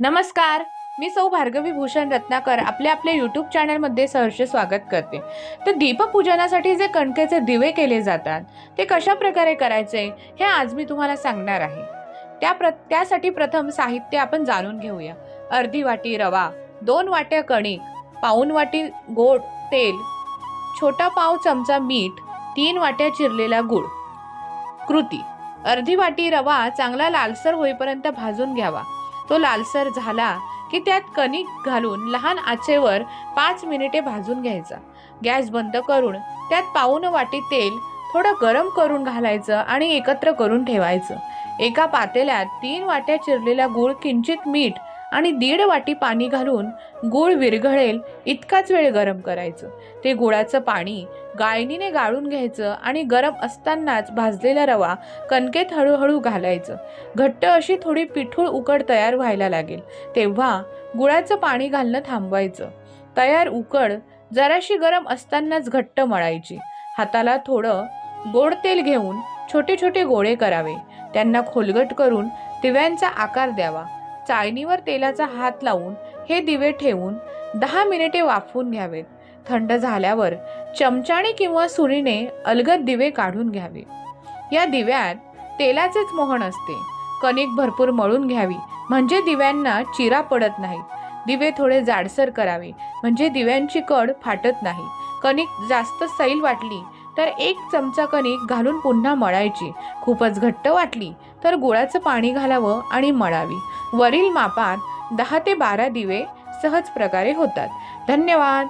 नमस्कार मी सौ भार्गवी भूषण रत्नाकर आपल्या आपल्या यूट्यूब चॅनलमध्ये सहर्ष स्वागत करते. तर दीपपूजनासाठी जे कणकेचे दिवे केले जातात ते कशा प्रकारे करायचे हे आज मी तुम्हाला सांगणार आहे. त्या प्र त्यासाठी प्रथम साहित्य आपण जाणून घेऊया. अर्धी वाटी रवा दोन वाट्या कणिक पाऊन वाटी गोड तेल छोटा पाव चमचा मीठ तीन वाट्या चिरलेला गूळ. कृती. अर्धी वाटी रवा चांगला लालसर होईपर्यंत भाजून घ्यावा. तो लालसर झाला की त्यात कणिक घालून लहान आचेवर पाच मिनिटे भाजून घ्यायचा. गॅस बंद करून त्यात पाऊन वाटी तेल थोडं गरम करून घालायचं आणि एकत्र करून ठेवायचं. एका पातेल्यात तीन वाट्या चिरलेला गूळ किंचित मीठ आणि दीड वाटी पाणी घालून गूळ विरघळेल इतकाच वेळ गरम करायचं. ते गुळाचं पाणी गाळणीने गाळून घ्यायचं आणि गरम असतानाच भाजलेला रवा कणकेत हळूहळू घालायचं. घट्ट अशी थोडी पिठूळ उकड तयार व्हायला लागेल. तेव्हा गुळाचं पाणी घालणं थांबवायचं. तयार उकड जराशी गरम असतानाच घट्ट मळायची. हाताला थोडं गोड तेल घेऊन छोटे छोटे गोळे करावे. त्यांना खोलगट करून दिव्यांचा आकार द्यावा. चाळणीवर तेलाचा हात लावून हे दिवे ठेवून दहा मिनिटे वाफवून घ्यावेत. थंड झाल्यावर चमच्याने किंवा सुरीने अलगद दिवे काढून घ्यावे. या दिव्यात तेलाचेच मोहन असते. कणिक भरपूर मळून घ्यावी. म्हणजे दिव्यांना चिरा पडत नाही. दिवे थोडे जाडसर करावे. म्हणजे दिव्यांची कड फाटत नाही. कणिक जास्त सैल वाटली तर एक चमचा कणिक घालून पुन्हा मळायची. खूपच घट्ट वाटली तर गुळाचं पाणी घालावं आणि मळावी. वरील मापात दहा ते बारा दिवे सहज प्रकारे होतात. धन्यवाद.